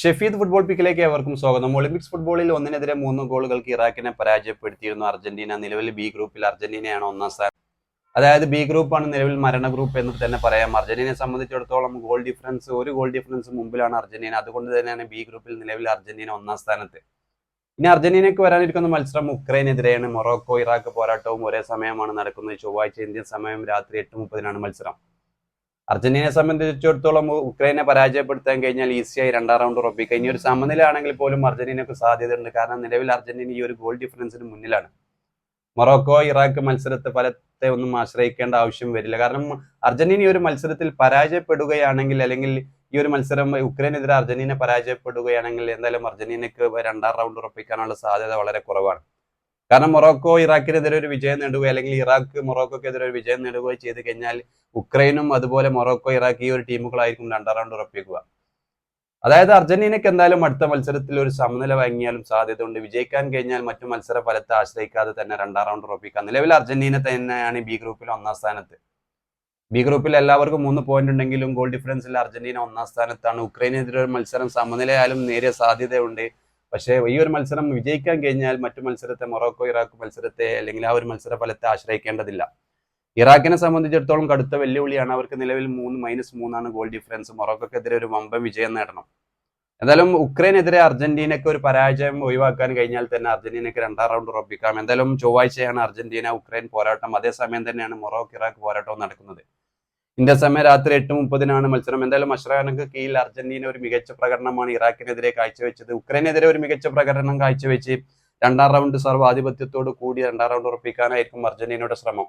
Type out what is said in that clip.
Shefeed football പിക്കിലേക്ക് ഏവർക്കും സ്വാഗതം. Olympics ഫുട്ബോളിൽ ഒന്നിനെതിരെ മൂന്ന് ഗോളുകൾക്ക് ഇറാഖിനെ പരാജയപ്പെടുത്തിയിരുന്നു അർജന്റീന. നിലവിൽ ബി ഗ്രൂപ്പിൽ അർജന്റീനയാണ് ഒന്നാം സ്ഥാനം. അതായത് ബി ഗ്രൂപ്പാണ് നിലവിൽ മരണ ഗ്രൂപ്പ് എന്ന് തന്നെ പറയാം. അർജന്റീനയെ സംബന്ധിച്ചിടത്തോളം ഗോൾ ഡിഫറൻസ് ഒരു ഗോൾ ഡിഫറൻസ് മുമ്പിലാണ് അർജന്റീന. അതുകൊണ്ട് തന്നെയാണ് ബി ഗ്രൂപ്പിൽ നിലവിൽ അർജന്റീന ഒന്നാം സ്ഥാനത്ത്. ഇനി അർജന്റീനയ്ക്ക് വരാനിരിക്കുന്ന മത്സരം ഉക്രൈനെതിരെയാണ്. മൊറോക്കോ ഇറാഖ് പോരാട്ടവും ഒരേ സമയമാണ് നടക്കുന്നത്. ചൊവ്വാഴ്ച ഇന്ത്യൻ സമയം രാത്രി എട്ട് മുപ്പതിനാണ് മത്സരം. അർജന്റീനയെ സംബന്ധിച്ചിടത്തോളം ഉക്രൈനെ പരാജയപ്പെടുത്താൻ കഴിഞ്ഞാൽ ഈസിയായി രണ്ടാം റൗണ്ട് ഉറപ്പിക്കുക ഇനി ഒരു സമനിലാണെങ്കിൽ പോലും അർജന്റീനക്ക് സാധ്യതയുണ്ട്. കാരണം നിലവിൽ അർജന്റീന ഈ ഒരു ഗോൾ ഡിഫറൻസിന് മുന്നിലാണ്. മൊറോക്കോ ഇറാഖ് മത്സരത്തെ ഫലത്തെ ഒന്നും ആശ്രയിക്കേണ്ട ആവശ്യം വരില്ല. കാരണം അർജന്റീന ഈ ഒരു മത്സരത്തിൽ പരാജയപ്പെടുകയാണെങ്കിൽ അല്ലെങ്കിൽ ഈ ഒരു മത്സരം ഉക്രൈനെതിരെ അർജന്റീന പരാജയപ്പെടുകയാണെങ്കിൽ എന്തായാലും അർജന്റീനക്ക് രണ്ടാം റൗണ്ട് ഉറപ്പിക്കാനുള്ള സാധ്യത വളരെ കുറവാണ്. കാരണം മൊറോക്കോ ഇറാഖിനെതിരെ ഒരു വിജയം നേടുകയോ അല്ലെങ്കിൽ ഇറാഖ് മൊറോക്കോക്കെതിരെ ഒരു വിജയം നേടുകയോ ചെയ്ത് കഴിഞ്ഞാൽ ഉക്രൈനും അതുപോലെ മൊറോക്കോ ഇറാഖ് ഈ ഒരു ടീമുകളായിരിക്കും രണ്ടാം റൗണ്ട് ഉറപ്പിക്കുക. അതായത് അർജന്റീനയ്ക്ക് എന്തായാലും അടുത്ത മത്സരത്തിൽ ഒരു സമനില വാങ്ങിയാലും സാധ്യതയുണ്ട്. വിജയിക്കാൻ കഴിഞ്ഞാൽ മറ്റു മത്സര ഫലത്തെ ആശ്രയിക്കാതെ തന്നെ രണ്ടാം റൗണ്ട് ഉറപ്പിക്കാം നിലവിൽ അർജന്റീന തന്നെയാണ് ബി ഗ്രൂപ്പിൽ ഒന്നാം സ്ഥാനത്ത്. ബി ഗ്രൂപ്പിൽ എല്ലാവർക്കും മൂന്ന് പോയിന്റ് ഉണ്ടെങ്കിലും ഗോൾ ഡിഫറൻസിൽ അർജന്റീന ഒന്നാം സ്ഥാനത്താണ്. ഉക്രൈനെതിരെ ഒരു മത്സരം സമനിലയായാലും നേരിയ സാധ്യതയുണ്ട്. പക്ഷേ ഈ ഒരു മത്സരം വിജയിക്കാൻ കഴിഞ്ഞാൽ മറ്റു മത്സരത്തെ മൊറോക്കോ ഇറാഖ് മത്സരത്തെ അല്ലെങ്കിൽ ആ ഒരു മത്സര ഫലത്തെ ആശ്രയിക്കേണ്ടതില്ല. ഇറാഖിനെ സംബന്ധിച്ചിടത്തോളം കടുത്ത വെല്ലുവിളിയാണ് അവർക്ക് നിലവിൽ മൂന്ന് മൈനസ് മൂന്നാണ് ഗോൾ ഡിഫറൻസ് മൊറോക്കോക്കെതിരെ ഒരു വമ്പൻ വിജയം നേടണം. എന്തായാലും ഉക്രൈനെതിരെ അർജന്റീനയ്ക്ക് ഒരു പരാജയം ഒഴിവാക്കാൻ കഴിഞ്ഞാൽ തന്നെ അർജന്റീനയ്ക്ക് രണ്ടാം റൗണ്ട് ഉറപ്പിക്കാം. എന്തായാലും ചൊവ്വാഴ്ചയാണ് അർജന്റീന ഉക്രൈൻ പോരാട്ടം. അതേസമയം തന്നെയാണ് മൊറോക്കോ ഇറാഖ് പോരാട്ടവും നടക്കുന്നത്. ഇന്ത്യ സമയം രാത്രി എട്ട് മുപ്പതിനാണ് മത്സരം. എന്തായാലും അഷ്റാനക്ക് കീഴിൽ അർജന്റീന ഒരു മികച്ച പ്രകടനമാണ് ഇറാഖിനെതിരെ കാഴ്ചവെച്ചത്. ഉക്രൈനെതിരെ ഒരു മികച്ച പ്രകടനം കാഴ്ചവെച്ച് രണ്ടാം റൗണ്ട് സർവാധിപത്യത്തോട് കൂടി രണ്ടാം റൗണ്ട് ഉറപ്പിക്കാനായിരിക്കും അർജന്റീനയുടെ ശ്രമം.